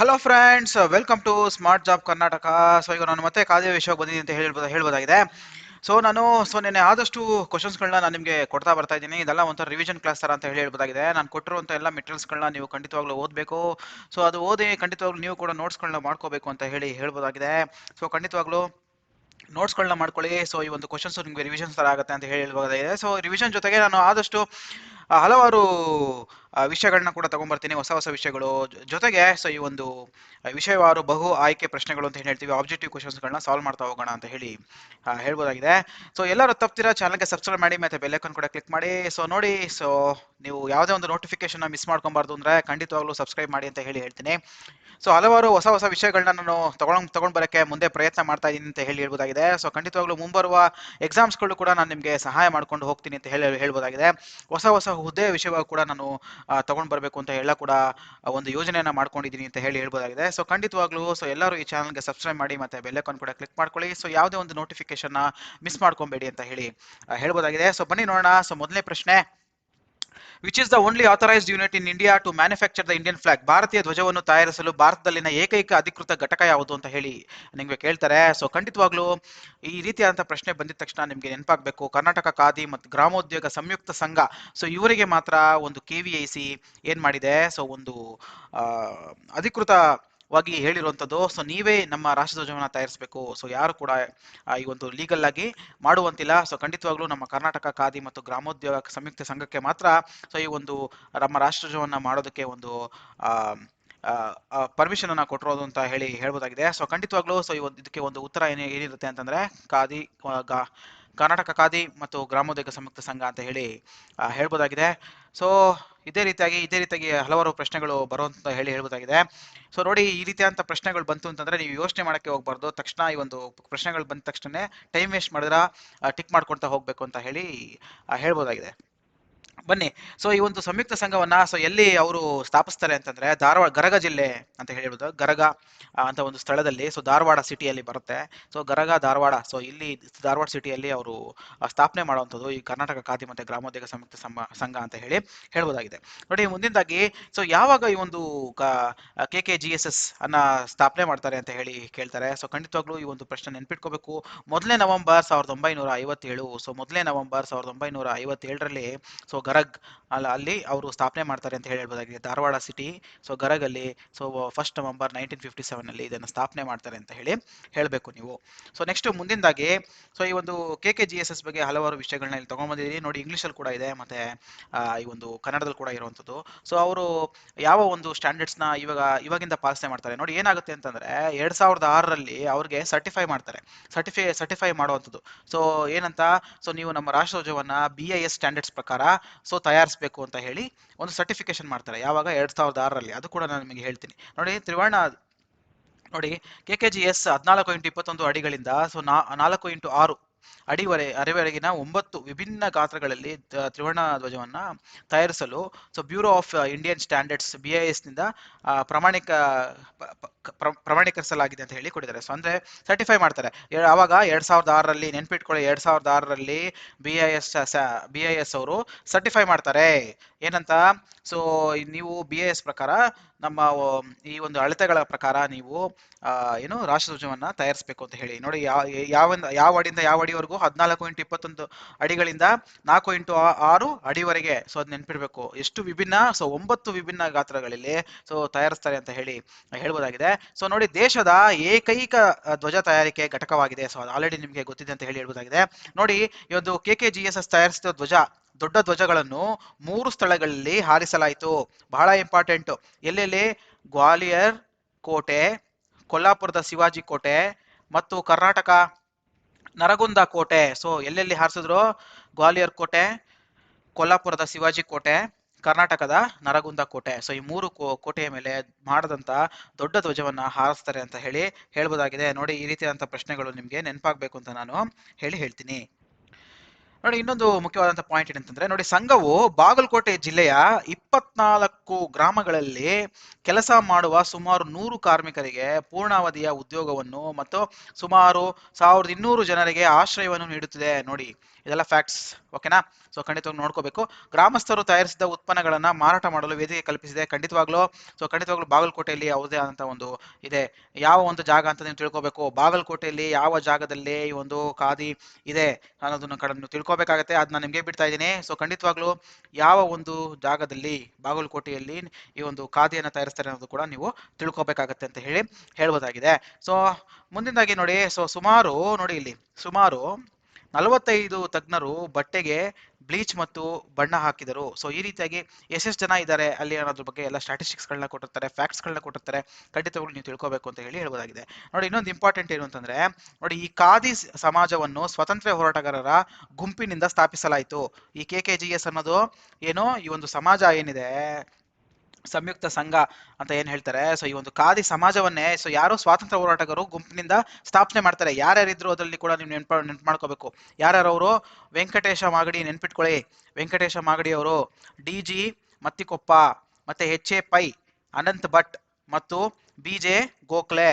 Hello friends welcome to smart job Karnataka so ಈಗ ನಾನು ಮತ್ತೆ ಕಾದ್ಯ ವಿಷಯಕ್ಕೆ ಬಂದಿದ್ದೀನಿ ಅಂತ ಹೇಳ್ಬೋದು, ಹೇಳ್ಬೋದಾಗಿದೆ. ಸೊ ನಾನು ಸೊ ನಿನ್ನೆ ಆದಷ್ಟು ಕ್ವಶನ್ಸ್ಗಳನ್ನ ನಾನು ನಿಮಗೆ ಕೊಡ್ತಾ ಬರ್ತಾ ಇದ್ದೀನಿ. ಇದೆಲ್ಲ ಒಂಥರ ರಿವಿಷನ್ ಕ್ಲಾಸ್ ಥರ ಅಂತ ಹೇಳಿ ಹೇಳ್ಬೋದಾಗಿದೆ. ನಾನು ಕೊಟ್ಟಿರುವಂಥ ಎಲ್ಲ ಮೆಟೀರಿಯಲ್ಸ್ಗಳನ್ನ ನೀವು ಖಂಡಿತವಾಗ್ಲೂ ಓದಬೇಕು. ಸೊ ಅದು ಓದಿ ಖಂಡಿತವಾಗ್ಲೂ ನೀವು ಕೂಡ ನೋಟ್ಸ್ಗಳನ್ನ ಮಾಡ್ಕೋಬೇಕು ಅಂತ ಹೇಳಿ ಹೇಳ್ಬೋದಾಗಿದೆ. ಸೊ ಖಂಡಿತವಾಗ್ಲೂ ನೋಟ್ಸ್ಗಳನ್ನ ಮಾಡ್ಕೊಳ್ಳಿ. ಸೊ ಈ ಒಂದು ಕ್ವಶನ್ಸ್ ನಿಮಗೆ ರಿವಿಷನ್ಸ್ ಥರ ಆಗುತ್ತೆ ಅಂತ ಹೇಳಿ ಹೇಳ್ಬೋದಾಗಿದೆ. ಸೊ ರಿವಿಷನ್ ಜೊತೆಗೆ ನಾನು ಆದಷ್ಟು ಹಲವಾರು ವಿಷಯಗಳನ್ನ ಕೂಡ ತಗೊಂಡ್ಬರ್ತೀನಿ ಹೊಸ ಹೊಸ ವಿಷಯಗಳು. ಜೊತೆಗೆ ಸೊ ಈ ಒಂದು ವಿಷಯವಾರು ಬಹು ಆಯ್ಕೆ ಪ್ರಶ್ನೆಗಳು ಅಂತ ಹೇಳಿ ಹೇಳ್ತೀವಿ ಆಬ್ಜೆಕ್ಟಿವ್ ಕ್ವಶನ್ಸ್ಗಳನ್ನ ಸಾಲ್ವ್ ಮಾಡ್ತಾ ಹೋಗೋಣ ಅಂತ ಹೇಳಿ ಹೇಳ್ಬೋದಾಗಿದೆ. ಸೊ ಎಲ್ಲರೂ ತಪ್ಪಿರ ಚಾನಲ್ಗೆ ಸಬ್ಸ್ಕ್ರೈಬ್ ಮಾಡಿ, ಮತ್ತೆ ಬೆಲ್ಲೈಕನ್ ಕೂಡ ಕ್ಲಿಕ್ ಮಾಡಿ. ಸೊ ನೋಡಿ ಸೊ ನೀವು ಯಾವುದೇ ಒಂದು ನೋಟಿಫಿಕೇಶನ್ ಮಿಸ್ ಮಾಡ್ಕೊಬಾರ್ದು ಅಂದ್ರೆ ಖಂಡಿತವಾಗ್ಲೂ ಸಬ್ಸ್ಕ್ರೈಬ್ ಮಾಡಿ ಅಂತ ಹೇಳಿ ಹೇಳ್ತೀನಿ. ಸೊ ಹಲವಾರು ಹೊಸ ಹೊಸ ವಿಷಯಗಳನ್ನ ನಾನು ತಗೊಂಡು ತಗೊಂಡ್ ಬರೋಕ್ಕೆ ಮುಂದೆ ಪ್ರಯತ್ನ ಮಾಡ್ತಾ ಇದ್ದೀನಿ ಅಂತ ಹೇಳಿ ಹೇಳ್ಬೋದಾಗಿದೆ. ಸೊ ಖಂಡಿತವಾಗ್ಲೂ ಮುಂಬರುವ ಎಕ್ಸಾಮ್ಸ್ಗಳು ಕೂಡ ನಾನು ನಿಮಗೆ ಸಹಾಯ ಮಾಡ್ಕೊಂಡು ಹೋಗ್ತೀನಿ ಅಂತ ಹೇಳಿ ಹೇಳ್ಬೋದಾಗಿದೆ. ಹೊಸ ಹೊಸ ಹುದ್ದೆ ವಿಷಯವಾಗಿ ಕೂಡ ನಾನು ತಗೊಂಡ್ ಬರಬೇಕು ಅಂತ ಎಲ್ಲ ಕೂಡ ಒಂದು ಯೋಜನೆಯನ್ನ ಮಾಡ್ಕೊಂಡಿದ್ದೀನಿ ಅಂತ ಹೇಳಿ ಹೇಳ್ಬೋದಾಗಿದೆ. ಸೊ ಖಂಡಿತವಾಗ್ಲೂ ಸೊ ಎಲ್ಲರೂ ಈ ಚಾನಲ್ಗೆ ಸಬ್ಸ್ಕ್ರೈಬ್ ಮಾಡಿ ಮತ್ತೆ ಬೆಲ್ಲೈಕನ್ ಕೂಡ ಕ್ಲಿಕ್ ಮಾಡ್ಕೊಳ್ಳಿ. ಸೊ ಯಾವುದೇ ಒಂದು ನೋಟಿಫಿಕೇಶನ್ ಮಿಸ್ ಮಾಡ್ಕೊಬೇಡಿ ಅಂತ ಹೇಳಿ ಹೇಳ್ಬೋದಾಗಿದೆ. ಸೊ ಬನ್ನಿ ನೋಡೋಣ. ಸೊ ಮೊದಲನೇ ಪ್ರಶ್ನೆ which is the only authorised unit in India to manufacture the Indian flag ಭಾರತೀಯ ಧ್ವಜವನ್ನು ತಯಾರಿಸಲು ಭಾರತದಲ್ಲಿನ ಏಕೈಕ ಅಧಿಕೃತ ಘಟಕ ಯಾವುದು ಅಂತ ಹೇಳಿ ನಿಮಗೆ ಕೇಳ್ತಾರೆ. ಸೊ ಖಂಡಿತವಾಗ್ಲೂ ಈ ರೀತಿಯಾದಂಥ ಪ್ರಶ್ನೆ ಬಂದಿದ ತಕ್ಷಣ ನಿಮಗೆ ನೆನಪಾಗಬೇಕು. ಕರ್ನಾಟಕ ಖಾದಿ ಮತ್ತು ಗ್ರಾಮೋದ್ಯೋಗ ಸಂಯುಕ್ತ ಸಂಘ. ಸೊ ಇವರಿಗೆ ಮಾತ್ರ ಒಂದು ಕೆ ವಿ ಐ ಸಿ ಏನು ಮಾಡಿದೆ? ಸೊ ಒಂದು ಆ, ಅಧಿಕೃತವಾಗಿ ಹೇಳಿರುವಂಥದ್ದು. ಸೊ ನೀವೇ ನಮ್ಮ ರಾಷ್ಟ್ರಧ್ವಜವನ್ನು ತಯಾರಿಸಬೇಕು. ಸೊ ಯಾರು ಕೂಡ ಈ ಒಂದು ಲೀಗಲ್ ಆಗಿ ಮಾಡುವಂತಿಲ್ಲ. ಸೊ ಖಂಡಿತವಾಗ್ಲೂ ನಮ್ಮ ಕರ್ನಾಟಕ ಖಾದಿ ಮತ್ತು ಗ್ರಾಮೋದ್ಯೋಗ ಸಂಯುಕ್ತ ಸಂಘಕ್ಕೆ ಮಾತ್ರ ಸೊ ಈ ಒಂದು ನಮ್ಮ ರಾಷ್ಟ್ರಧ್ವಜವನ್ನ ಮಾಡೋದಕ್ಕೆ ಒಂದು ಪರ್ಮಿಷನ್ ಅನ್ನ ಕೊಟ್ಟಿರೋದು ಅಂತ ಹೇಳಿ ಹೇಳ್ಬೋದಾಗಿದೆ. ಸೊ ಖಂಡಿತವಾಗ್ಲೂ ಸೊ ಈ ಒಂದು, ಇದಕ್ಕೆ ಒಂದು ಉತ್ತರ ಏನೇ, ಏನಿರುತ್ತೆ ಅಂತಂದ್ರೆ, ಖಾದಿ ಕರ್ನಾಟಕ ಖಾದಿ ಮತ್ತು ಗ್ರಾಮೋದ್ಯೋಗ ಸಂಯುಕ್ತ ಸಂಘ ಅಂತ ಹೇಳಿ ಹೇಳ್ಬೋದಾಗಿದೆ. ಸೊ ಇದೇ ರೀತಿಯಾಗಿ ಇದೇ ರೀತಿಯಾಗಿ ಹಲವಾರು ಪ್ರಶ್ನೆಗಳು ಬರುವಂತ ಹೇಳಿ ಹೇಳ್ಬೋದಾಗಿದೆ. ಸೊ ನೋಡಿ, ಈ ರೀತಿಯಾದಂಥ ಪ್ರಶ್ನೆಗಳು ಬಂತು ಅಂತಂದ್ರೆ ನೀವು ಯೋಚನೆ ಮಾಡಕ್ಕೆ ಹೋಗ್ಬಾರ್ದು. ತಕ್ಷಣ ಈ ಒಂದು ಪ್ರಶ್ನೆಗಳು ಬಂದ ತಕ್ಷಣ ಟೈಮ್ ವೇಸ್ಟ್ ಮಾಡಿದ್ರ ಟಿಕ್ ಮಾಡ್ಕೊಳ್ತಾ ಹೋಗ್ಬೇಕು ಅಂತ ಹೇಳಿ ಹೇಳ್ಬೋದಾಗಿದೆ. ಬನ್ನಿ. ಸೊ ಈ ಒಂದು ಸಂಯುಕ್ತ ಸಂಘವನ್ನ ಸೊ ಎಲ್ಲಿ ಅವರು ಸ್ಥಾಪಿಸ್ತಾರೆ ಅಂತಂದ್ರೆ, ಧಾರವಾಡ, ಗರಗ ಜಿಲ್ಲೆ ಅಂತ ಹೇಳ್ಬೋದು. ಗರಗ ಅಂತ ಒಂದು ಸ್ಥಳದಲ್ಲಿ ಸೊ ಧಾರವಾಡ ಸಿಟಿಯಲ್ಲಿ ಬರುತ್ತೆ. ಸೊ ಗರಗ, ಧಾರವಾಡ ಸೊ ಇಲ್ಲಿ ಧಾರವಾಡ ಸಿಟಿಯಲ್ಲಿ ಅವರು ಸ್ಥಾಪನೆ ಮಾಡುವಂಥದ್ದು ಈ ಕರ್ನಾಟಕ ಖಾದಿ ಮತ್ತೆ ಗ್ರಾಮೋದ್ಯೋಗ ಸಂಯುಕ್ತ ಸಂಘ ಅಂತ ಹೇಳಿ ಹೇಳ್ಬೋದಾಗಿದೆ. ನೋಡಿ ಮುಂದಿನದಾಗಿ ಸೊ ಯಾವಾಗ ಈ ಒಂದು K K G S S ಅನ್ನ ಸ್ಥಾಪನೆ ಮಾಡ್ತಾರೆ ಅಂತ ಹೇಳಿ ಕೇಳ್ತಾರೆ. ಸೊ ಖಂಡಿತವಾಗ್ಲೂ ಈ ಒಂದು ಪ್ರಶ್ನೆ ನೆನ್ಪಿಟ್ಕೋಬೇಕು. ಮೊದಲನೇ ನವೆಂಬರ್ ಸಾವಿರದ ಒಂಬೈನೂರ ಐವತ್ತೇಳು ಸೊ ಮೊದಲನೇ ನವೆಂಬರ್ ಸಾವಿರದ ಒಂಬೈನೂರ ಐವತ್ತೇಳರಲ್ಲಿ ಸೊ ಗರಗ್ ಅಲ್ಲ ಅಲ್ಲಿ ಅವರು ಸ್ಥಾಪನೆ ಮಾಡ್ತಾರೆ ಅಂತ ಹೇಳಿ ಹೇಳ್ಬೋದಾಗಿದೆ. Dharwad city so ಗರಗಲ್ಲಿ so first November nineteen fifty ಸೆವೆನಲ್ಲಿ ಇದನ್ನು ಸ್ಥಾಪನೆ ಮಾಡ್ತಾರೆ ಅಂತ ಹೇಳಿ ಹೇಳಬೇಕು ನೀವು. ಸೊ ನೆಕ್ಸ್ಟ್ ಮುಂದಿನದಾಗಿ ಸೊ ಈ ಒಂದು K K G S S ಬಗ್ಗೆ ಹಲವಾರು ವಿಷಯಗಳನ್ನ ಇಲ್ಲಿ ತೊಗೊಂಬಂದಿದ್ದೀರಿ ನೋಡಿ ಇಂಗ್ಲೀಷಲ್ಲಿ ಕೂಡ ಇದೆ, ಮತ್ತು ಈ ಒಂದು ಕನ್ನಡದಲ್ಲಿ ಕೂಡ ಇರುವಂಥದ್ದು ಸೊ ಅವರು ಯಾವ ಒಂದು ಸ್ಟ್ಯಾಂಡರ್ಡ್ಸ್ನ ಇವಾಗ, ಇವಾಗಿಂದ ಪಾಲನೆ ಮಾಡ್ತಾರೆ? ನೋಡಿ ಏನಾಗುತ್ತೆ ಅಂತಂದರೆ, ಎರಡು ಸಾವಿರದ ಆರರಲ್ಲಿ ಅವ್ರಿಗೆ ಸರ್ಟಿಫೈ ಮಾಡ್ತಾರೆ. ಸರ್ಟಿಫೈ ಸರ್ಟಿಫೈ ಮಾಡುವಂಥದ್ದು ಸೊ ಏನಂತ ಸೊ ನೀವು ನಮ್ಮ ರಾಷ್ಟ್ರೋಜವನ್ನು ಬಿ ಐ ಎಸ್ ಸ್ಟ್ಯಾಂಡರ್ಡ್ಸ್ ಪ್ರಕಾರ ಸೊ ತಯಾರಿಸಬೇಕು ಅಂತ ಹೇಳಿ ಒಂದು ಸರ್ಟಿಫಿಕೇಶನ್ ಮಾಡ್ತಾರೆ. ಯಾವಾಗ? ಎರಡ್ ಸಾವಿರದ ಆರರಲ್ಲಿ. ಅದು ಕೂಡ ನಾನು ನಿಮಗೆ ಹೇಳ್ತೀನಿ. ನೋಡಿ, ತ್ರಿವರ್ಣ ನೋಡಿ ಕೆ ಕೆ ಜಿ ಎಸ್ ಹದಿನಾಲ್ಕು ಇಂಟು ಇಪ್ಪತ್ತೊಂದು ಅಡಿಗಳಿಂದ, ಸೊ ನಾ, ನಾಲ್ಕು ಇಂಟು ಆರು ಅಡಿವರೆ, ಅರೆವರೆಗಿನ ಒಂಬತ್ತು ವಿಭಿನ್ನ ಗಾತ್ರಗಳಲ್ಲಿ ತ್ರಿವರ್ಣ ಧ್ವಜವನ್ನ ತಯಾರಿಸಲು, so bureau of Indian standards B I ಎಸ್ನಿಂದ ಪ್ರಾಮಾಣಿಕ ಪ್ರಮಾಣೀಕರಿಸಲಾಗಿದೆ ಅಂತ ಹೇಳಿ ಕೊಟ್ಟಿದ್ದಾರೆ. ಸೊ ಅಂದ್ರೆ ಸರ್ಟಿಫೈ ಮಾಡ್ತಾರೆ. ಅವಾಗ ಎರಡ್ ಸಾವಿರದ ಆರರಲ್ಲಿ ನೆನ್ಪಿಟ್ಕೊಳ್ಳಿ, ಎರಡ್ ಸಾವಿರದ ಆರರಲ್ಲಿ B I S B I S ಅವರು ಸರ್ಟಿಫೈ ಮಾಡ್ತಾರೆ. ಏನಂತ? ಸೊ ನೀವು ಬಿ ಐ ಎಸ್ ಪ್ರಕಾರ ನಮ್ಮ ಈ ಒಂದು ಅಳತೆಗಳ ಪ್ರಕಾರ ನೀವು ಏನು ರಾಷ್ಟ್ರಧ್ವಜವನ್ನ ತಯಾರಿಸಬೇಕು ಅಂತ ಹೇಳಿ. ನೋಡಿ ಯಾವ ಯಾವ ಯಾವ ಅಡಿಯಿಂದ ಯಾವ ಅಡಿವರೆಗೂ ಹದಿನಾಲ್ಕು ಇಂಟು ಇಪ್ಪತ್ತೊಂದು ಅಡಿಗಳಿಂದ ನಾಲ್ಕು ಇಂಟು ಆರು ಅಡಿವರೆಗೆ, ಸೊ ಅದ್ ನೆನ್ಪಿಡ್ಬೇಕು. ಎಷ್ಟು ವಿಭಿನ್ನ, ಸೊ ಒಂಬತ್ತು ವಿಭಿನ್ನ ಗಾತ್ರಗಳಲ್ಲಿ, ಸೊ ತಯಾರಿಸ್ತಾರೆ ಅಂತ ಹೇಳಿ ಹೇಳ್ಬೋದಾಗಿದೆ. ಸೊ ನೋಡಿ, ದೇಶದ ಏಕೈಕ ಧ್ವಜ ತಯಾರಿಕೆ ಘಟಕವಾಗಿದೆ. ಸೊ ಅದು ಆಲ್ರೆಡಿ ನಿಮಗೆ ಗೊತ್ತಿದೆ ಅಂತ ಹೇಳಿ ಹೇಳ್ಬೋದಾಗಿದೆ. ನೋಡಿ ಇವತ್ತು K K G S S ತಯಾರಿಸಿದ ಧ್ವಜ, ದೊಡ್ಡ ಧ್ವಜಗಳನ್ನು ಮೂರು ಸ್ಥಳಗಳಲ್ಲಿ ಹಾರಿಸಲಾಯಿತು. ಬಹಳ ಇಂಪಾರ್ಟೆಂಟ್ ಎಲ್ಲೆಲ್ಲಿ? ಗ್ವಾಲಿಯರ್ ಕೋಟೆ, ಕೊಲ್ಲಾಪುರದ ಶಿವಾಜಿ ಕೋಟೆ ಮತ್ತು ಕರ್ನಾಟಕ ನರಗುಂದ ಕೋಟೆ. ಸೊ ಎಲ್ಲೆಲ್ಲಿ ಹಾರಿಸಿದ್ರು? ಗ್ವಾಲಿಯರ್ ಕೋಟೆ, ಕೊಲ್ಲಾಪುರದ ಶಿವಾಜಿ ಕೋಟೆ. ಕರ್ನಾಟಕದ ನರಗುಂದ ಕೋಟೆ. ಸೊ ಈ ಮೂರು ಕೋಟೆಯ ಮೇಲೆ ಮಾಡದಂತ ದೊಡ್ಡ ಧ್ವಜವನ್ನ ಹಾರಿಸ್ತಾರೆ ಅಂತ ಹೇಳಿ ಹೇಳ್ಬೋದಾಗಿದೆ. ನೋಡಿ, ಈ ರೀತಿಯಾದಂಥ ಪ್ರಶ್ನೆಗಳು ನಿಮಗೆ ನೆನಪಾಗಬೇಕು ಅಂತ ನಾನು ಹೇಳಿ ಹೇಳ್ತೀನಿ. ನೋಡಿ, ಇನ್ನೊಂದು ಮುಖ್ಯವಾದಂತಹ ಪಾಯಿಂಟ್ ಏನಂತಂದ್ರೆ, ನೋಡಿ, ಸಂಘವು ಬಾಗಲಕೋಟೆ ಜಿಲ್ಲೆಯ ಇಪ್ಪತ್ನಾಲ್ಕು ಗ್ರಾಮಗಳಲ್ಲಿ ಕೆಲಸ ಮಾಡುವ ಸುಮಾರು ನೂರು ಕಾರ್ಮಿಕರಿಗೆ ಪೂರ್ಣಾವಧಿಯ ಉದ್ಯೋಗವನ್ನು ಮತ್ತು ಸುಮಾರು ಸಾವಿರದ ಇನ್ನೂರು ಜನರಿಗೆ ಆಶ್ರಯವನ್ನು ನೀಡುತ್ತಿದೆ. ನೋಡಿ, ಇದೆಲ್ಲ ಫ್ಯಾಕ್ಟ್ಸ್ ಓಕೆನಾ? ಸೊ ಖಂಡಿತವಾಗಿ ನೋಡ್ಕೋಬೇಕು. ಗ್ರಾಮಸ್ಥರು ತಯಾರಿಸಿದ ಉತ್ಪನ್ನಗಳನ್ನು ಮಾರಾಟ ಮಾಡಲು ವೇದಿಕೆ ಕಲ್ಪಿಸಿದೆ. ಖಂಡಿತವಾಗ್ಲೂ ಸೊ ಖಂಡಿತವಾಗ್ಲೂ ಬಾಗಲಕೋಟೆಯಲ್ಲಿ ಯಾವುದೇ ಆದಂತ ಒಂದು ಇದೆ. ಯಾವ ಒಂದು ಜಾಗ ಅಂತ ನೀವು ತಿಳ್ಕೊಬೇಕು. ಬಾಗಲಕೋಟೆಯಲ್ಲಿ ಯಾವ ಜಾಗದಲ್ಲಿ ಈ ಒಂದು ಖಾದಿ ಇದೆ ಅನ್ನೋದನ್ನು ಕಡೆ, ನೀವು ತಿಳ್ಕೊಬೇಕಾಗತ್ತೆ. ಅದನ್ನ ನಿಮಗೆ ಬಿಡ್ತಾ ಇದ್ದೀನಿ. ಸೊ ಖಂಡಿತವಾಗ್ಲೂ ಯಾವ ಒಂದು ಜಾಗದಲ್ಲಿ ಬಾಗಲಕೋಟೆಯಲ್ಲಿ ಈ ಒಂದು ಖಾದಿಯನ್ನು ತಯಾರಿಸ್ತಾರೆ ಅನ್ನೋದು ಕೂಡ ನೀವು ತಿಳ್ಕೊಬೇಕಾಗತ್ತೆ ಅಂತ ಹೇಳಿ ಹೇಳ್ಬೋದಾಗಿದೆ. ಸೊ ಮುಂದಿನದಾಗಿ ನೋಡಿ ಸೊ ಸುಮಾರು, ನೋಡಿ ಇಲ್ಲಿ, ಸುಮಾರು ನಲವತ್ತೈದು ತಜ್ಞರು ಬಟ್ಟೆಗೆ ಬ್ಲೀಚ್ ಮತ್ತು ಬಣ್ಣ ಹಾಕಿದರು. ಸೊ, ಈ ರೀತಿಯಾಗಿ ಎಷ್ಟೆಷ್ಟು ಜನ ಇದ್ದಾರೆ. ಅಲ್ಲಿ ಅನ್ನೋದ್ರ ಬಗ್ಗೆ ಎಲ್ಲ ಸ್ಟ್ಯಾಟಿಸ್ಟಿಕ್ಸ್ಗಳನ್ನ ಕೊಟ್ಟಿರ್ತಾರೆ ಫ್ಯಾಕ್ಟ್ಸ್ಗಳನ್ನ ಕೊಟ್ಟಿರ್ತಾರೆ. ಖಂಡಿತವಾಗ್ಲೂ ನೀವು ತಿಳ್ಕೊಬೇಕು ಅಂತ ಹೇಳಿ ಹೇಳ್ಬೋದಾಗಿದೆ. ನೋಡಿ, ಇನ್ನೊಂದು ಇಂಪಾರ್ಟೆಂಟ್ ಏನು ಅಂತಂದ್ರೆ, ನೋಡಿ, ಈ ಖಾದಿ ಸಮಾಜವನ್ನು ಸ್ವತಂತ್ರ ಹೋರಾಟಗಾರರ ಗುಂಪಿನಿಂದ ಸ್ಥಾಪಿಸಲಾಯಿತು. ಈ ಕೆ ಕೆ ಜಿ ಎಸ್ ಅನ್ನೋದು ಏನು ಈ ಒಂದು ಸಮಾಜ ಏನಿದೆ ಸಂಯುಕ್ತ ಸಂಘ ಅಂತ ಏನ್ ಹೇಳ್ತಾರೆ? ಸೊ ಈ ಒಂದು ಖಾದಿ ಸಮಾಜವನ್ನೇ ಸೊ ಯಾರು ಸ್ವಾತಂತ್ರ್ಯ ಹೋರಾಟಗಾರರು ಗುಂಪಿನಿಂದ ಸ್ಥಾಪನೆ ಮಾಡ್ತಾರೆ. ಯಾರ್ಯಾರಿದ್ರು ಅದರಲ್ಲಿ ಕೂಡ ನೀವು ನೆನ್ಪ ನೆನ್ಪು ಮಾಡ್ಕೋಬೇಕು ಅವರು ವೆಂಕಟೇಶ ಮಾಗಡಿ ನೆನ್ಪಿಟ್ಕೊಳ್ಳಿ. ವೆಂಕಟೇಶ ಮಾಗಡಿ ಅವರು ಡಿ ಜಿ ಮತ್ತಿಕೊಪ್ಪ, ಮತ್ತೆ ಎಚ್ ಎ ಪೈ, ಅನಂತ್ ಭಟ್ ಮತ್ತು ಬಿ ಜೆ ಗೋಖಲೆ.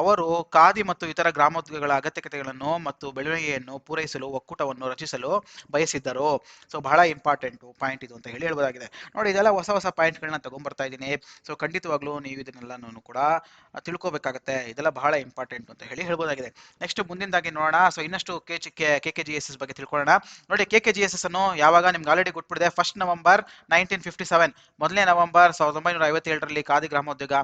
ಅವರು ಖಾದಿ ಮತ್ತು ಇತರ ಗ್ರಾಮೋದ್ಯೋಗಗಳ ಅಗತ್ಯತೆಗಳನ್ನು ಮತ್ತು ಬೆಳವಣಿಗೆಯನ್ನು ಪೂರೈಸಲು, ಒಕ್ಕೂಟವನ್ನು ರಚಿಸಲು ಬಯಸಿದ್ದರು. ಸೊ ಬಹಳ ಇಂಪಾರ್ಟೆಂಟ್ ಪಾಯಿಂಟ್ ಇದು ಅಂತ ಹೇಳಿ ಹೇಳ್ಬೋದಾಗಿದೆ ನೋಡಿ, ಇದೆಲ್ಲ ಹೊಸ ಹೊಸ ಪಾಯಿಂಟ್ಗಳನ್ನ ತಗೊಂಡ್ಬರ್ತಾ ಇದ್ದೀನಿ. ಸೊ ಖಂಡಿತವಾಗ್ಲೂ ನೀವು ಇದನ್ನೆಲ್ಲನೂ ಕೂಡ ತಿಳ್ಕೊಬೇಕಾಗತ್ತೆ. ಇದೆಲ್ಲ ಬಹಳ ಇಂಪಾರ್ಟೆಂಟ್ ಅಂತ ಹೇಳಿ ಹೇಳ್ಬೋದಾಗಿದೆ ನೆಕ್ಸ್ಟ್ ಮುಂದಿನದಾಗಿ ನೋಡೋಣ. ಸೊ ಇನ್ನಷ್ಟು K K K G S S ಬಗ್ಗೆ ತಿಳ್ಕೊಳ್ಳೋಣ. ನೋಡಿ K K G S S ಅನ್ನು ಯಾವಾಗ ನಿಮ್ಗೆ ಆಲ್ರೆಡಿ ಗೊತ್ತಿದೆ first November nineteen fifty seven ಮೊದಲನೇ ನವೆಂಬರ್ ಸಾವಿರದ ಒಂಬೈನೂರ ಐವತ್ತೇಳರಲ್ಲಿ ಖಾದಿ ಗ್ರಾಮೋದ್ಯೋಗ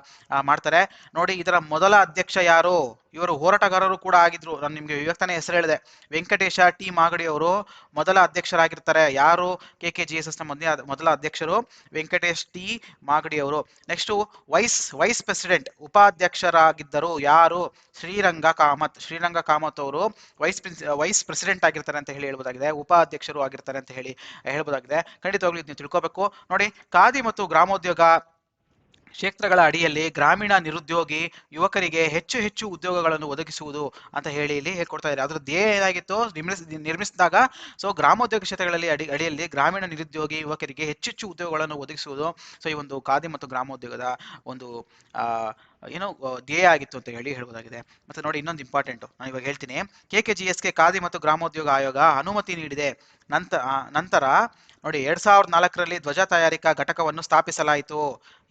ಮಾಡ್ತಾರೆ. ನೋಡಿ, ಇದರ ಮೊದಲ ಅಧ್ಯಕ್ಷ ಯಾರು? ಇವರು ಹೋರಾಟಗಾರರು ಕೂಡ ಆಗಿದ್ರು. ನಾನು ನಿಮಗೆ ವಿವೇಕ್ತಾನೆ ಹೆಸರು ಹೇಳಿದೆ. ವೆಂಕಟೇಶ ಟಿ. ಮಾಗಡಿ ಅವರು ಮೊದಲ ಅಧ್ಯಕ್ಷರಾಗಿರ್ತಾರೆ. ಯಾರು? ಕೆ ಕೆ ಜಿ ಎಸ್ ಎಸ್ನ ಮೊದಲ ಮೊದಲ ಅಧ್ಯಕ್ಷರು ವೆಂಕಟೇಶ್ ಟಿ. ಮಾಗಡಿ ಅವರು. ನೆಕ್ಸ್ಟ್ ವೈಸ್ ವೈಸ್ ಪ್ರೆಸಿಡೆಂಟ್, ಉಪಾಧ್ಯಕ್ಷರಾಗಿದ್ದರು ಯಾರು? ಶ್ರೀರಂಗ ಕಾಮತ್ ಶ್ರೀರಂಗ ಕಾಮತ್ ಅವರು ವೈಸ್ ವೈಸ್ ಪ್ರೆಸಿಡೆಂಟ್ ಆಗಿರ್ತಾರೆ ಅಂತ ಹೇಳಿ ಹೇಳ್ಬೋದಾಗಿದೆ. ಉಪಾಧ್ಯಕ್ಷರು ಆಗಿರ್ತಾರೆ ಅಂತ ಹೇಳಿ ಹೇಳ್ಬೋದಾಗಿದೆ. ಖಂಡಿತವಾಗ್ಲೂ ಇದನ್ನ ತಿಳ್ಕೋಬೇಕು. ನೋಡಿ, ಖಾದಿ ಮತ್ತು ಗ್ರಾಮೋದ್ಯೋಗ ಕ್ಷೇತ್ರಗಳ ಅಡಿಯಲ್ಲಿ ಗ್ರಾಮೀಣ ನಿರುದ್ಯೋಗಿ ಯುವಕರಿಗೆ ಹೆಚ್ಚು ಹೆಚ್ಚು ಉದ್ಯೋಗಗಳನ್ನು ಒದಗಿಸುವುದು ಅಂತ ಹೇಳಿ ಇಲ್ಲಿ ಹೇಳ್ಕೊಡ್ತಾ ಇದ್ದಾರೆ. ಅದ್ರ ಧ್ಯೇಯ ಏನಾಗಿತ್ತು ನಿರ್ಮಿಸ್, ನಿರ್ಮಿಸಿದಾಗ ಸೊ ಗ್ರಾಮೋದ್ಯೋಗ ಕ್ಷೇತ್ರಗಳಲ್ಲಿ ಅಡಿ, ಅಡಿಯಲ್ಲಿ ಗ್ರಾಮೀಣ ನಿರುದ್ಯೋಗಿ ಯುವಕರಿಗೆ ಹೆಚ್ಚೆಚ್ಚು ಹೆಚ್ಚು ಉದ್ಯೋಗಗಳನ್ನು ಒದಗಿಸುವುದು ಸೊ ಈ ಒಂದು ಖಾದಿ ಮತ್ತು ಗ್ರಾಮೋದ್ಯೋಗದ ಒಂದು ಏನು ಧ್ಯೇಯ ಆಗಿತ್ತು ಅಂತ ಹೇಳಿ ಹೇಳ್ಬೋದಾಗಿದೆ. ಮತ್ತೆ ನೋಡಿ ಇನ್ನೊಂದು ಇಂಪಾರ್ಟೆಂಟ್ ನಾನು ಇವಾಗ ಹೇಳ್ತೀನಿ. ಕೆ ಕೆ ಜಿ ಎಸ್ಗೆ ಖಾದಿ ಮತ್ತು ಗ್ರಾಮೋದ್ಯೋಗ ಆಯೋಗ ಅನುಮತಿ ನೀಡಿದೆ. ನಂತರ ನಂತರ ನೋಡಿ ಎರಡ್ ಸಾವಿರದ ನಾಲ್ಕರಲ್ಲಿ ಧ್ವಜ ತಯಾರಿಕಾ ಘಟಕವನ್ನು ಸ್ಥಾಪಿಸಲಾಯಿತು.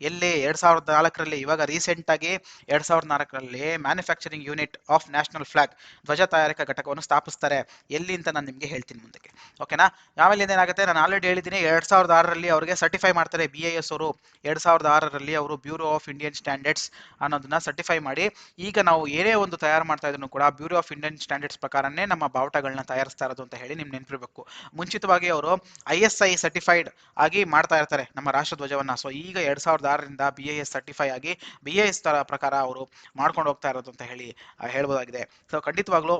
ಎಲ್ಲಿ ಎರಡ್ ಸಾವಿರದ ನಾಲ್ಕರಲ್ಲಿ ಇವಾಗ ರೀಸೆಂಟ್ ಆಗಿ ಎರಡ್ ಸಾವಿರದ ನಾಲ್ಕರಲ್ಲಿ manufacturing unit of national flag ಧ್ವಜ ತಯಾರಿಕಾ ಘಟಕವನ್ನು ಸ್ಥಾಪಿಸ್ತಾರೆ. ಎಲ್ಲಿ ಅಂತ ನಾನು ನಿಮಗೆ ಹೇಳ್ತೀನಿ ಮುಂದಕ್ಕೆ. ಓಕೆನಾ ಆಮೇಲೆ ಏನಾಗುತ್ತೆ? ನಾನು ಆಲ್ರೆಡಿ ಹೇಳಿದ್ದೀನಿ ಎರಡ್ ಸಾವಿರದ ಆರರಲ್ಲಿ ಅವರಿಗೆ ಸರ್ಟಿಫೈ ಮಾಡ್ತಾರೆ ಬಿ ಐ ಎಸ್ ಅವರು. ಎರಡ್ ಸಾವಿರದ ಆರರಲ್ಲಿ ಅವರು ಬ್ಯೂರೋ ಆಫ್ ಇಂಡಿಯನ್ ಸ್ಟ್ಯಾಂಡರ್ಡ್ಸ್ ಅನ್ನೋದನ್ನ ಸರ್ಟಿಫೈ ಮಾಡಿ. ಈಗ ನಾವು ಏನೇ ಒಂದು ತಯಾರು ಮಾಡ್ತಾ ಇದ್ರು ಕೂಡ ಬ್ಯೂರೋ ಆಫ್ ಇಂಡಿಯನ್ ಸ್ಟ್ಯಾಂಡರ್ಡ್ಸ್ ಪ್ರಕಾರನೇ ನಮ್ಮ ಬಾವುಟಗಳನ್ನ ತಯಾರಿಸ್ತಾ ಇರೋದು ಅಂತ ಹೇಳಿ ನಿಮ್ಗೆ ನೆನಪಿರಬೇಕು. ಮುಂಚಿತವಾಗಿ ಅವರು ಐ ಎಸ್ ಐ ಸರ್ಟಿಫೈಡ್ ಆಗಿ ಮಾಡ್ತಾ ಇರ್ತಾರೆ ನಮ್ಮ ರಾಷ್ಟ್ರಧ್ವಜವನ್ನ. ಸೊ ಈಗ ಎರಡ್ ಸಾವಿರದ ಆರರಿಂದ ಬಿ ಐ ಎಸ್ ಸರ್ಟಿಫೈ ಆಗಿ ಬಿ ಐ ಎಸ್ ತರ ಪ್ರಕಾರ ಅವರು ಮಾಡ್ಕೊಂಡು ಹೋಗ್ತಾ ಇರೋದು ಅಂತ ಹೇಳಿ ಹೇಳ್ಬೋದಾಗಿದೆ. ಸೊ ಖಂಡಿತವಾಗ್ಲೂ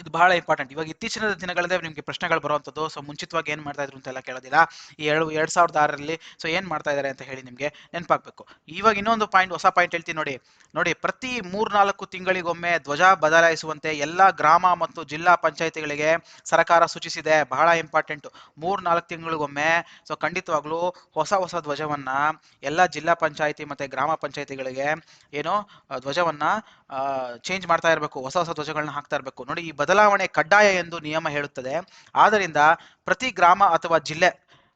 ಇದು ಬಹಳ ಇಂಪಾರ್ಟೆಂಟ್ ಇವಾಗ ಇತ್ತೀಚಿನ ದಿನಗಳಲ್ಲೇ ನಿಮಗೆ ಪ್ರಶ್ನೆಗಳು ಬರುವಂಥದ್ದು ಸೊ ಮುಂಚಿತವಾಗಿ ಏನು ಮಾಡ್ತಾ ಇದ್ರು ಅಂತೆಲ್ಲ ಕೇಳೋದಿಲ್ಲ. ಈ ಎರಡು ಎರಡು ಸಾವಿರದ ಆರರಲ್ಲಿ ಸೊ ಏನು ಮಾಡ್ತಾ ಇದ್ದಾರೆ ಅಂತ ಹೇಳಿ ನಿಮಗೆ ನೆನಪಾಗಬೇಕು. ಇವಾಗ ಇನ್ನೊಂದು ಪಾಯಿಂಟ್ ಹೊಸ ಪಾಯಿಂಟ್ ಹೇಳ್ತೀನಿ ನೋಡಿ. ನೋಡಿ, ಪ್ರತಿ ಮೂರ್ನಾಲ್ಕು ತಿಂಗಳಿಗೊಮ್ಮೆ ಧ್ವಜ ಬದಲಾಯಿಸುವಂತೆ ಎಲ್ಲ ಗ್ರಾಮ ಮತ್ತು ಜಿಲ್ಲಾ ಪಂಚಾಯತಿಗಳಿಗೆ ಸರ್ಕಾರ ಸೂಚಿಸಿದೆ. ಬಹಳ ಇಂಪಾರ್ಟೆಂಟ್ ಮೂರ್ ನಾಲ್ಕು ತಿಂಗಳಿಗೊಮ್ಮೆ ಸೊ ಖಂಡಿತವಾಗ್ಲೂ ಹೊಸ ಹೊಸ ಧ್ವಜವನ್ನ ಎಲ್ಲ ಜಿಲ್ಲಾ ಪಂಚಾಯಿತಿ ಮತ್ತೆ ಗ್ರಾಮ ಪಂಚಾಯತಿಗಳಿಗೆ ಏನು ಧ್ವಜವನ್ನ ಚೇಂಜ್ ಮಾಡ್ತಾ ಇರಬೇಕು. ಹೊಸ ಹೊಸ ಧ್ವಜಗಳನ್ನ ಹಾಕ್ತಾ ಇರಬೇಕು. ನೋಡಿ ಈ ಬದಲಾವಣೆ ಕಡ್ಡಾಯ ಎಂದು ನಿಯಮ ಹೇಳುತ್ತದೆ. ಆದ್ದರಿಂದ ಪ್ರತಿ ಗ್ರಾಮ ಅಥವಾ ಜಿಲ್ಲೆ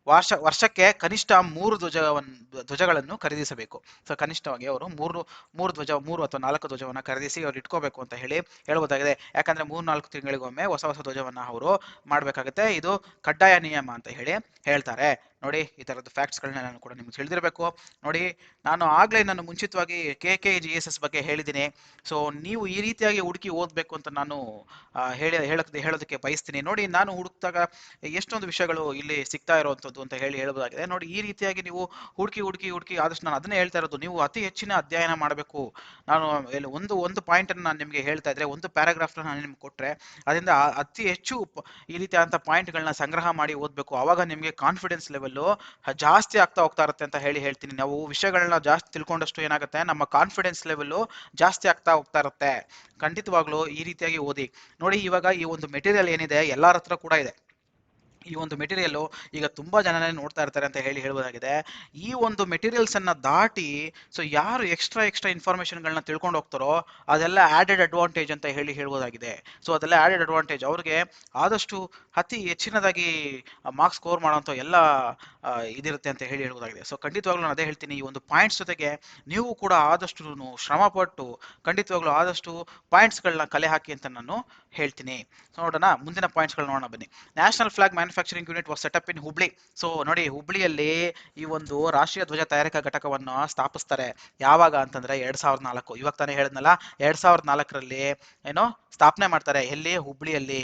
ವರ್ಷ, ವರ್ಷಕ್ಕೆ ಕನಿಷ್ಠ ಮೂರು ಧ್ವಜವನ್ನು ಧ್ವಜಗಳನ್ನು ಖರೀದಿಸಬೇಕು. ಸೊ ಕನಿಷ್ಠವಾಗಿ ಅವರು ಮೂರು ಮೂರು ಧ್ವಜ, ಮೂರು ಅಥವಾ ನಾಲ್ಕು ಧ್ವಜವನ್ನು ಖರೀದಿಸಿ ಅವ್ರು ಇಟ್ಕೋಬೇಕು ಅಂತ ಹೇಳಿ ಹೇಳ್ಬೋದಾಗಿದೆ. ಯಾಕಂದ್ರೆ ಮೂರು, ನಾಲ್ಕು ತಿಂಗಳಿಗೊಮ್ಮೆ ಹೊಸ ಹೊಸ ಧ್ವಜವನ್ನು ಅವರು ಮಾಡಬೇಕಾಗುತ್ತೆ. ಇದು ಕಡ್ಡಾಯ ನಿಯಮ ಅಂತ ಹೇಳಿ ಹೇಳ್ತಾರೆ. ನೋಡಿ, ಈ ತರದ ಫ್ಯಾಕ್ಟ್ಸ್ಗಳನ್ನ ನಾನು ಕೂಡ ನಿಮ್ಗೆ ತಿಳಿದಿರಬೇಕು. ನೋಡಿ, ನಾನು ಆಗ್ಲೇ ನಾನು ಮುಂಚಿತವಾಗಿ K K G S S ಬಗ್ಗೆ ಹೇಳಿದ್ದೀನಿ. ಸೊ ನೀವು ಈ ರೀತಿಯಾಗಿ ಹುಡುಕಿ ಓದಬೇಕು ಅಂತ ನಾನು ಹೇಳಿ ಹೇಳಕ್ಕೆ ಹೇಳೋದಕ್ಕೆ ಬಯಸ್ತೀನಿ. ನೋಡಿ, ನಾನು ಹುಡುಕ್ದಾಗ ಎಷ್ಟೊಂದು ವಿಷಯಗಳು ಇಲ್ಲಿ ಸಿಗ್ತಾ ಇರುವಂಥದ್ದು ಅಂತ ಹೇಳಿ ಹೇಳಬಹುದಾಗಿದೆ ನೋಡಿ, ಈ ರೀತಿಯಾಗಿ ನೀವು ಹುಡುಕಿ ಹುಡುಕಿ ಹುಡುಕಿ ಆದಷ್ಟು ನಾನು ಅದನ್ನೇ ಹೇಳ್ತಾ ಇರೋದು. ನೀವು ಅತಿ ಹೆಚ್ಚಿನ ಅಧ್ಯಯನ ಮಾಡಬೇಕು. ನಾನು ಇಲ್ಲಿ ಒಂದು ಒಂದು ಪಾಯಿಂಟ್ ಅನ್ನು ನಾನು ನಿಮಗೆ ಹೇಳ್ತಾ ಇದ್ರೆ, ಒಂದು ಪ್ಯಾರಾಗ್ರಾಫ್ನ ನಾನು ನಿಮ್ಗೆ ಕೊಟ್ಟರೆ ಅದರಿಂದ ಅತಿ ಹೆಚ್ಚು ಈ ರೀತಿಯಾದಂಥ ಪಾಯಿಂಟ್ಗಳನ್ನ ಸಂಗ್ರಹ ಮಾಡಿ ಓದಬೇಕು. ಆವಾಗ ನಿಮಗೆ ಕಾನ್ಫಿಡೆನ್ಸ್ ಲೆವೆಲ್ಲು ಜಾಸ್ತಿ ಆಗ್ತಾ ಹೋಗ್ತಾ ಇರುತ್ತೆ ಅಂತ ಹೇಳಿ ಹೇಳ್ತೀನಿ. ನಾವು ವಿಷಯಗಳನ್ನ ಜಾಸ್ತಿ ತಿಳ್ಕೊಂಡಷ್ಟು ಏನಾಗುತ್ತೆ, ನಮ್ಮ ಕಾನ್ಫಿಡೆನ್ಸ್ ಲೆವೆಲ್ಲು ಜಾಸ್ತಿ ಆಗ್ತಾ ಹೋಗ್ತಾ ಇರುತ್ತೆ. ಖಂಡಿತವಾಗ್ಲೂ ಈ ರೀತಿಯಾಗಿ ಓದಿ. ನೋಡಿ, ಇವಾಗ ಈ ಒಂದು ಮೆಟೀರಿಯಲ್ ಏನಿದೆ, ಎಲ್ಲರ ಹತ್ರ ಕೂಡ ಇದೆ. ಈ ಒಂದು ಮೆಟೀರಿಯಲ್ ಈಗ ತುಂಬಾ ಜನನೇ ನೋಡ್ತಾ ಇರ್ತಾರೆ ಅಂತ ಹೇಳಿ ಹೇಳ್ಬೋದಾಗಿದೆ ಈ ಒಂದು ಮೆಟೀರಿಯಲ್ಸ್ ಅನ್ನ ದಾಟಿ ಸೊ ಯಾರು ಎಕ್ಸ್ಟ್ರಾ ಎಕ್ಸ್ಟ್ರಾ ಇನ್ಫಾರ್ಮೇಶನ್ಗಳನ್ನ ತಿಳ್ಕೊಂಡು ಹೋಗ್ತಾರೋ ಅದೆಲ್ಲ ಆಡೆಡ್ ಅಡ್ವಾಂಟೇಜ್ ಅಂತ ಹೇಳಿ ಹೇಳಬಹುದಾಗಿದೆ ಸೊ ಅದೆಲ್ಲ ಆಡೆಡ್ ಅಡ್ವಾಂಟೇಜ್ ಅವ್ರಿಗೆ ಆದಷ್ಟು ಅತಿ ಹೆಚ್ಚಿನದಾಗಿ ಮಾರ್ಕ್ಸ್ ಸ್ಕೋರ್ ಮಾಡೋಂಥ ಎಲ್ಲ ಇದಿರುತ್ತೆ ಅಂತ ಹೇಳಿ ಹೇಳುವುದಾಗಿದೆ. ಸೊ ಖಂಡಿತವಾಗ್ಲೂ ನಾನು ಅದೇ ಹೇಳ್ತೀನಿ, ಈ ಒಂದು ಪಾಯಿಂಟ್ಸ್ ಜೊತೆಗೆ ನೀವು ಕೂಡ ಆದಷ್ಟು ಶ್ರಮಪಟ್ಟು ಖಂಡಿತವಾಗ್ಲೂ ಆದಷ್ಟು ಪಾಯಿಂಟ್ಸ್ಗಳನ್ನ ಕಲೆ ಹಾಕಿ ಅಂತ ನಾನು ಹೇಳ್ತೀನಿ. ಸೊ ನೋಡೋಣ, ಮುಂದಿನ ಪಾಯಿಂಟ್ಸ್ಗಳು ನೋಡೋಣ ಬನ್ನಿ. National flag manufacturing unit was set up in Hubli so ನೋಡಿ ಹುಬ್ಳಿಯಲ್ಲಿ ಈ ಒಂದು ರಾಷ್ಟ್ರೀಯ ಧ್ವಜ ತಯಾರಿಕಾ ಘಟಕವನ್ನು ಸ್ಥಾಪಿಸ್ತಾರೆ. ಯಾವಾಗ ಅಂತಂದ್ರೆ ಎರಡ್ ಸಾವಿರದ ನಾಲ್ಕು. ಇವಾಗ ತಾನೇ ಹೇಳಿದ್ನಲ್ಲ, ಎರಡ್ ಸಾವಿರದ ನಾಲ್ಕರಲ್ಲಿ ಏನೋ ಸ್ಥಾಪನೆ ಮಾಡ್ತಾರೆ. ಎಲ್ಲಿ? ಹುಬ್ಳಿಯಲ್ಲಿ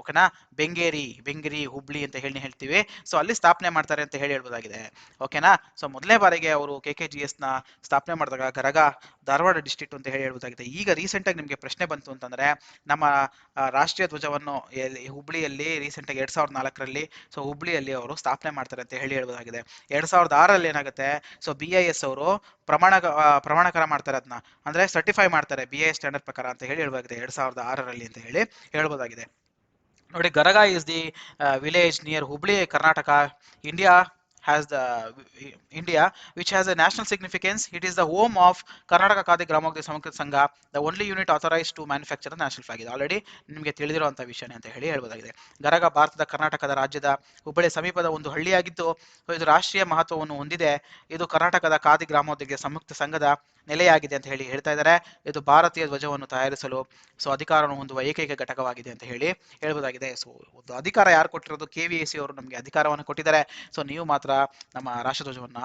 ಓಕೆನಾ ಬೆಂಗೇರಿ ಬೆಂಗೇರಿ ಹುಬ್ಳಿ ಅಂತ ಹೇಳಿ ಹೇಳ್ತೀವಿ. ಸೊ ಅಲ್ಲಿ ಸ್ಥಾಪನೆ ಮಾಡ್ತಾರೆ ಅಂತ ಹೇಳಿ ಹೇಳ್ಬೋದಾಗಿದೆ ಓಕೆನಾ ಸೊ ಮೊದಲನೇ ಬಾರಿಗೆ ಅವರು ಕೆ ಕೆ ಜಿ ಎಸ್ನ ಸ್ಥಾಪನೆ ಮಾಡಿದಾಗ ಗರಗ ಧಾರವಾಡ ಡಿಸ್ಟ್ರಿಕ್ಟ್ ಅಂತ ಹೇಳಿ ಹೇಳ್ಬೋದಾಗಿದೆ. ಈಗ ರೀಸೆಂಟ್ ಆಗಿ ನಿಮಗೆ ಪ್ರಶ್ನೆ ಬಂತು ಅಂತಂದ್ರೆ, ನಮ್ಮ ರಾಷ್ಟ್ರೀಯ ಧ್ವಜವನ್ನು ಎಲ್ಲಿ, ಹುಬ್ಳಿಯಲ್ಲಿ ರೀಸೆಂಟ್ ಆಗಿ ಎರಡ್ ಸಾವಿರದ ನಾಲ್ಕರಲ್ಲಿ ಸೊ ಹುಬ್ಳಿಯಲ್ಲಿ ಅವರು ಸ್ಥಾಪನೆ ಮಾಡ್ತಾರೆ ಅಂತ ಹೇಳಿ ಹೇಳ್ಬೋದಾಗಿದೆ. ಎರಡು ಸಾವಿರದ ಆರಲ್ಲಿ ಏನಾಗುತ್ತೆ? ಸೊ ಬಿ ಐ ಎಸ್ ಅವರು ಪ್ರಮಾಣ ಪ್ರಮಾಣಕರ ಮಾಡ್ತಾರೆ ಅದನ್ನ ಅಂದ್ರೆ ಸರ್ಟಿಫೈ ಮಾಡ್ತಾರೆ ಬಿ ಐ ಸ್ಟ್ಯಾಂಡರ್ಡ್ ಪ್ರಕಾರ ಅಂತ ಹೇಳಿ ಹೇಳ್ಬೋದಾಗಿದೆ. ಎರಡು ಸಾವಿರದ ಆರರಲ್ಲಿ ಅಂತ ಹೇಳಿ ಹೇಳ್ಬೋದಾಗಿದೆ. ನೋಡಿ Garaga is the village near Hubli Karnataka India has the India which has a national significance. It is the home of Karnataka Khadi Gramogdi Samakrit Sangha, the only unit authorized to manufacture the national flag. ಇದು already ನಿಮಗೆ ತಿಳಿದಿರುವಂಥ ವಿಷಯನೇ ಅಂತ ಹೇಳಿ ಹೇಳ್ಬೋದಾಗಿದೆ. ಗರಗ ಭಾರತದ ಕರ್ನಾಟಕದ ರಾಜ್ಯದ ಹುಬ್ಬಳ್ಳಿ ಸಮೀಪದ ಒಂದು ಹಳ್ಳಿಯಾಗಿದ್ದು ಇದು ರಾಷ್ಟ್ರೀಯ ಮಹತ್ವವನ್ನು ಹೊಂದಿದೆ. ಇದು ಕರ್ನಾಟಕದ ಖಾದಿ ಗ್ರಾಮೋದ್ಯೋಗ ಸಂಯುಕ್ತ ಸಂಘದ ನೆಲೆಯಾಗಿದೆ ಅಂತ ಹೇಳಿ ಹೇಳ್ತಾ ಇದ್ದಾರೆ. ಇದು ಭಾರತೀಯ ಧ್ವಜವನ್ನು ತಯಾರಿಸಲು ಸೊ ಅಧಿಕಾರವನ್ನು ಹೊಂದುವ ಏಕೈಕ ಘಟಕವಾಗಿದೆ ಅಂತ ಹೇಳಿ ಹೇಳ್ಬೋದಾಗಿದೆ. ಸೊ ಒಂದು ಅಧಿಕಾರ ಯಾರು ಕೊಟ್ಟಿರೋದು? ಕೆ ವಿ ಸಿ ಅವರು ನಮಗೆ ಅಧಿಕಾರವನ್ನು ಕೊಟ್ಟಿದ್ದಾರೆ. ಸೊ ನೀವು ಮಾತ್ರ ನಮ್ಮ ರಾಷ್ಟ್ರಧ್ವಜವನ್ನ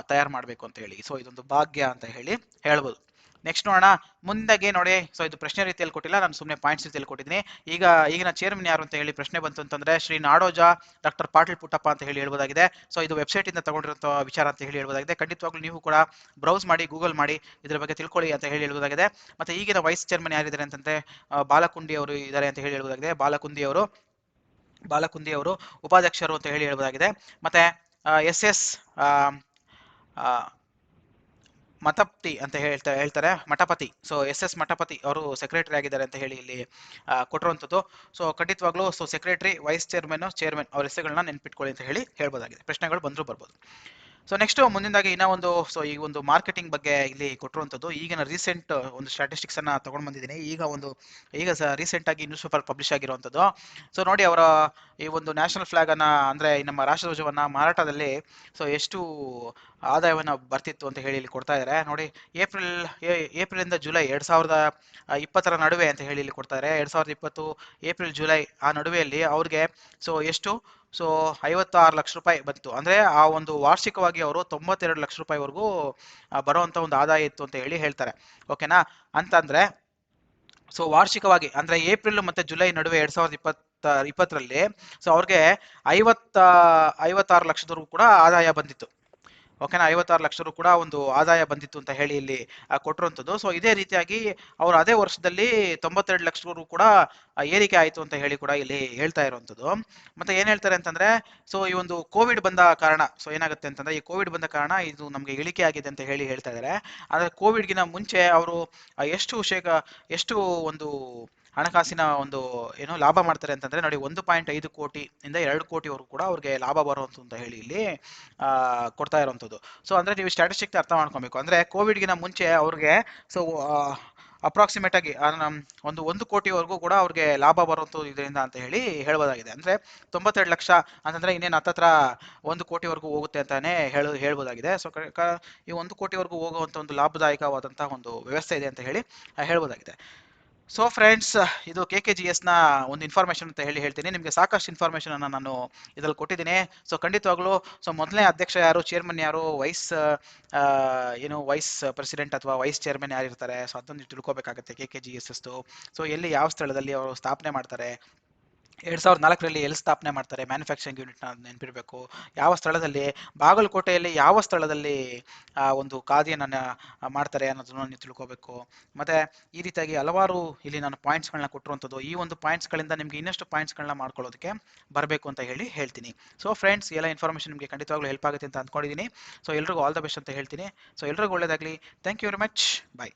ತಯಾರು ಮಾಡಬೇಕು ಅಂತ ಹೇಳಿ. ಸೊ ಇದೊಂದು ಭಾಗ್ಯ ಅಂತ ಹೇಳಿ ಹೇಳ್ಬೋದು. ನೆಕ್ಸ್ಟ್ ನೋಡೋಣ. ಮುಂದಾಗೆ ನೋಡಿ. ಸೊ ಇದು ಪ್ರಶ್ನೆ ರೀತಿಯಲ್ಲಿ ಕೊಟ್ಟಿಲ್ಲ. ನಾನು ಸುಮ್ಮನೆ ಪಾಯಿಂಟ್ಸ್ ರೀತಿಯಲ್ಲಿ ಕೊಟ್ಟಿದ್ದೀನಿ. ಈಗ, ಈಗಿನ ಚೇರ್ಮನ್ ಯಾರು ಅಂತ ಹೇಳಿ ಪ್ರಶ್ನೆ ಬಂತು ಅಂತಂದ್ರೆ ಶ್ರೀ ನಾಡೋಜ ಡಾಕ್ಟರ್ ಪಾಟೀಲ್ ಪುಟ್ಟಪ್ಪ ಅಂತ ಹೇಳಿ ಹೇಳ್ಬೋದಾಗಿದೆ. ಸೊ ಇದು ವೆಬ್ಸೈಟ್ ಇಂದ ತಗೊಂಡಿರುವಂತ ವಿಚಾರ ಅಂತ ಹೇಳಿ ಹೇಳ್ಬೋದಾಗಿದೆ. ಖಂಡಿತವಾಗ್ಲೂ ನೀವು ಕೂಡ ಬ್ರೌಸ್ ಮಾಡಿ ಗೂಗಲ್ ಮಾಡಿ ಇದ್ರ ಬಗ್ಗೆ ತಿಳ್ಕೊಳ್ಳಿ ಅಂತ ಹೇಳಿ ಹೇಳ್ಬೋದಾಗಿದೆ. ಮತ್ತೆ ಈಗಿನ ವೈಸ್ ಚೇರ್ಮನ್ ಯಾರಿದ್ದಾರೆ ಅಂತಂದ್ರೆ ಬಾಲಕುಂಡಿ ಅವರು ಇದ್ದಾರೆ ಅಂತ ಹೇಳಿ ಹೇಳ್ಬೋದಾಗಿದೆ. ಬಾಲಕುಂದಿ ಅವರು ಬಾಲಕುಂದಿ ಅವರು ಉಪಾಧ್ಯಕ್ಷರು ಅಂತ ಹೇಳಿ ಹೇಳ್ಬೋದಾಗಿದೆ. ಮತ್ತೆ ಎಸ್ ಎಸ್ ಮತಪ್ತಿ ಅಂತ ಹೇಳ್ತಾ ಹೇಳ್ತಾರೆ, Mathapati. So S S Mathapati ಅವರು ಸೆಕ್ರೆಟರಿ ಆಗಿದ್ದಾರೆ ಅಂತ ಹೇಳಿ ಇಲ್ಲಿ ಕೊಟ್ಟಿರುವಂಥದ್ದು. ಸೊ ಖಂಡಿತವಾಗ್ಲೂ so secretary vice chairman chairman ಅವ್ರ ಹೆಸರುಗಳನ್ನ ನೆನ್ಪಿಟ್ಕೊಳ್ಳಿ ಅಂತ ಹೇಳಿ ಹೇಳ್ಬೋದಾಗಿದೆ. ಪ್ರಶ್ನೆಗಳು ಬಂದರೂ ಬರ್ಬೋದು. ಸೊ ನೆಕ್ಸ್ಟ್ ಮುಂದಿನದಾಗಿ ಇನ್ನೂ ಒಂದು ಸೊ ಈ ಒಂದು ಮಾರ್ಕೆಟಿಂಗ್ ಬಗ್ಗೆ ಇಲ್ಲಿ ಕೊಟ್ಟಿರುವಂಥದ್ದು, ಈಗಿನ ರೀಸೆಂಟ್ ಒಂದು ಸ್ಟ್ಯಾಟಿಸ್ಟಿಕ್ಸನ್ನು ಅನ್ನ ತಗೊಂಡು ಬಂದಿದ್ದೀನಿ. ಈಗ ಒಂದು, ಈಗ ರೀಸೆಂಟ್ ಆಗಿ ನ್ಯೂಸ್ ಪೇಪರ್ ಪಬ್ಲಿಷ್ ಆಗಿರುವಂಥದ್ದು. ಸೊ ನೋಡಿ ಅವರ ಈ ಒಂದು ನ್ಯಾಷನಲ್ ಫ್ಲಾಗ್ ಅನ್ನ, ಅಂದ್ರೆ ನಮ್ಮ ರಾಷ್ಟ್ರಧ್ವಜವನ್ನ ಮಾರಾಟದಲ್ಲಿ ಸೊ ಎಷ್ಟು ಆದಾಯವನ್ನು ಬರ್ತಿತ್ತು ಅಂತ ಹೇಳಿ ಇಲ್ಲಿ ಕೊಡ್ತಾ ಇದ್ದಾರೆ ನೋಡಿ ಏಪ್ರಿಲ್ ಏಪ್ರಿಲ್ ಇಂದ ಜುಲೈ ಎರಡ್ ಸಾವಿರದ ಇಪ್ಪತ್ತರ ನಡುವೆ ಅಂತ ಹೇಳಿ ಇಲ್ಲಿ ಕೊಡ್ತಾ ಇದ್ದಾರೆ ಎರಡ್ ಸಾವಿರದ ಇಪ್ಪತ್ತು ಏಪ್ರಿಲ್ ಜುಲೈ ಆ ನಡುವೆಯಲ್ಲಿ ಅವ್ರಿಗೆ ಸೊ ಎಷ್ಟು ಸೊ ಐವತ್ತಾರು ಲಕ್ಷ ರೂಪಾಯಿ ಬಂತು. ಅಂದ್ರೆ ಆ ಒಂದು ವಾರ್ಷಿಕವಾಗಿ ಅವರು ತೊಂಬತ್ತೆರಡು ಲಕ್ಷ ರೂಪಾಯಿವರೆಗೂ ಬರೋವಂಥ ಒಂದು ಆದಾಯ ಇತ್ತು ಅಂತ ಹೇಳಿ ಹೇಳ್ತಾರೆ. ಓಕೆನಾ ಅಂತಂದ್ರೆ ಸೊ ವಾರ್ಷಿಕವಾಗಿ, ಅಂದ್ರೆ ಏಪ್ರಿಲ್ ಮತ್ತೆ ಜುಲೈ ನಡುವೆ ಎರಡು ಸಾವಿರದ ಇಪ್ಪತ್ತ, ಇಪ್ಪತ್ತರಲ್ಲಿ ಸೊ ಅವ್ರಿಗೆ ಐವತ್ತ, ಐವತ್ತಾರು ಲಕ್ಷದವರೆಗೂ ಕೂಡ ಆದಾಯ ಬಂದಿತ್ತು. ಓಕೆನಾ ಐವತ್ತಾರು ಲಕ್ಷ ರು ಕೂಡ ಒಂದು ಆದಾಯ ಬಂದಿತ್ತು ಅಂತ ಹೇಳಿ ಇಲ್ಲಿ ಕೊಟ್ಟಿರುವಂಥದ್ದು ಸೊ ಇದೇ ರೀತಿಯಾಗಿ ಅವರು ಅದೇ ವರ್ಷದಲ್ಲಿ ತೊಂಬತ್ತೆರಡು ಲಕ್ಷದವರೆಗೂ ಕೂಡ ಏರಿಕೆ ಆಯಿತು ಅಂತ ಹೇಳಿ ಕೂಡ ಇಲ್ಲಿ ಹೇಳ್ತಾ ಇರುವಂಥದ್ದು ಮತ್ತೆ ಏನ್ ಹೇಳ್ತಾರೆ ಅಂತಂದ್ರೆ ಸೊ ಈ ಒಂದು ಕೋವಿಡ್ ಬಂದ ಕಾರಣ ಸೊ ಏನಾಗುತ್ತೆ ಅಂತಂದ್ರೆ, ಈ ಕೋವಿಡ್ ಬಂದ ಕಾರಣ ಇದು ನಮಗೆ ಇಳಿಕೆ ಆಗಿದೆ ಅಂತ ಹೇಳಿ ಹೇಳ್ತಾ ಇದ್ದಾರೆ ಆದರೆ ಕೋವಿಡ್ಗಿನ ಮುಂಚೆ ಅವರು ಎಷ್ಟು ಶೇಕ ಎಷ್ಟು ಒಂದು ಹಣಕಾಸಿನ ಒಂದು ಏನು ಲಾಭ ಮಾಡ್ತಾರೆ ಅಂತಂದ್ರೆ ನೋಡಿ ಒಂದು ಪಾಯಿಂಟ್ ಐದು ಕೋಟಿ ಇಂದ ಎರಡು ಕೋಟಿವರೆಗೂ ಕೂಡ ಅವ್ರಿಗೆ ಲಾಭ ಬರುವಂತ ಅಂತ ಹೇಳಿ ಇಲ್ಲಿ ಕೊಡ್ತಾ ಇರುವಂಥದ್ದು ಸೊ ಅಂದ್ರೆ ನೀವು ಸ್ಟ್ಯಾಟಿಸ್ಟಿಕ್ ಅರ್ಥ ಮಾಡ್ಕೊಬೇಕು. ಅಂದ್ರೆ ಕೋವಿಡ್ಗಿನ ಮುಂಚೆ ಅವ್ರಿಗೆ ಸೊ ಅಪ್ರಾಕ್ಸಿಮೇಟ್ ಆಗಿ ಒಂದು ಒಂದು ಕೋಟಿವರೆಗೂ ಕೂಡ ಅವ್ರಿಗೆ ಲಾಭ ಬರುವಂಥದ್ದು ಇದರಿಂದ ಅಂತ ಹೇಳಿ ಹೇಳ್ಬೋದಾಗಿದೆ. ಅಂದ್ರೆ ತೊಂಬತ್ತೆರಡು ಲಕ್ಷ ಅಂತಂದ್ರೆ ಇನ್ನೇನು ಹತ್ತತ್ರ ಒಂದು ಕೋಟಿವರೆಗೂ ಹೋಗುತ್ತೆ ಅಂತಾನೆ ಹೇಳು, ಹೇಳ್ಬೋದಾಗಿದೆ. ಸೊ ಈ ಒಂದು ಕೋಟಿವರೆಗೂ ಹೋಗುವಂತ ಒಂದು ಲಾಭದಾಯಕವಾದಂಥ ಒಂದು ವ್ಯವಸ್ಥೆ ಇದೆ ಅಂತ ಹೇಳಿ ಹೇಳ್ಬೋದಾಗಿದೆ. ಸೊ ಫ್ರೆಂಡ್ಸ್ ಇದು ಕೆ ಕೆ ಜಿ ಎಸ್ನ ಒಂದು ಇನ್ಫಾರ್ಮೇಷನ್ ಅಂತ ಹೇಳಿ ಹೇಳ್ತೀನಿ. ನಿಮಗೆ ಸಾಕಷ್ಟು ಇನ್ಫಾರ್ಮೇಷನ್ ಅನ್ನು ನಾನು ಇದ್ರಲ್ಲಿ ಕೊಟ್ಟಿದ್ದೀನಿ. ಸೊ ಖಂಡಿತವಾಗ್ಲೂ ಸೊ ಮೊದಲನೇ ಅಧ್ಯಕ್ಷ ಯಾರು ಚೇರ್ಮನ್ ಯಾರು ವೈಸ್ ಏನು ವೈಸ್ ಪ್ರೆಸಿಡೆಂಟ್ ಅಥವಾ ವೈಸ್ ಚೇರ್ಮನ್ ಯಾರು ಇರ್ತಾರೆ ಸೊ ತಿಳ್ಕೊಬೇಕಾಗುತ್ತೆ ತಿಳ್ಕೊಬೇಕಾಗತ್ತೆ ಕೆ ಕೆ ಜಿ ಎಸ್ ಎಸ್ದು ಸೊ ಎಲ್ಲಿ ಯಾವ ಸ್ಥಳದಲ್ಲಿ ಅವರು ಸ್ಥಾಪನೆ ಮಾಡ್ತಾರೆ? ಎರಡ್ ಸಾವಿರದ ನಾಲ್ಕರಲ್ಲಿ ಎಲ್ಲಿ ಸ್ಥಾಪನೆ ಮಾಡ್ತಾರೆ ಮ್ಯಾನುಫ್ಯಾಕ್ಚರಿಂಗ್ ಯೂನಿಟ್ನ ನೆನಪಿರಬೇಕು. ಯಾವ ಸ್ಥಳದಲ್ಲಿ, ಬಾಗಲಕೋಟೆಯಲ್ಲಿ ಯಾವ ಸ್ಥಳದಲ್ಲಿ, ಆ, ಒಂದು ಖಾದಿಯನ್ನು ಮಾಡ್ತಾರೆ ಅನ್ನೋದನ್ನ ನೀವು ತಿಳ್ಕೊಬೇಕು. ಮತ್ತೆ ಈ ರೀತಿಯಾಗಿ ಹಲವಾರು ಇಲ್ಲಿ ನಾನು ಪಾಯಿಂಟ್ಸ್ಗಳನ್ನ ಕೊಟ್ಟಿರುವಂಥದ್ದು, ಈ ಒಂದು ಪಾಯಿಂಟ್ಸ್ಗಳಿಂದ ನಿಮಗೆ ಇನ್ನಷ್ಟು ಪಾಯಿಂಟ್ಸ್ಗಳನ್ನ ಮಾಡ್ಕೊಳ್ಳೋದಕ್ಕೆ ಬರಬೇಕು ಅಂತ ಹೇಳಿ ಹೇಳ್ತೀನಿ. ಸೊ ಫ್ರೆಂಡ್ಸ್ ಎಲ್ಲ ಇನ್ಫಾರ್ಮೇಷನ್ ನಿಮಗೆ ಖಂಡಿತವಾಗ್ಲೂ ಹೆಲ್ಪ್ ಆಗುತ್ತೆ ಅಂತ ಅಂದ್ಕೊಂಡಿದ್ದೀನಿ. ಸೊ ಎಲ್ರಿಗೂ ಆಲ್ ದ ಬೆಸ್ಟ್ ಅಂತ ಹೇಳ್ತೀನಿ. ಸೊ ಎಲ್ರಿಗೂ ಒಳ್ಳೇದಾಗಲಿ. Thank you very much bye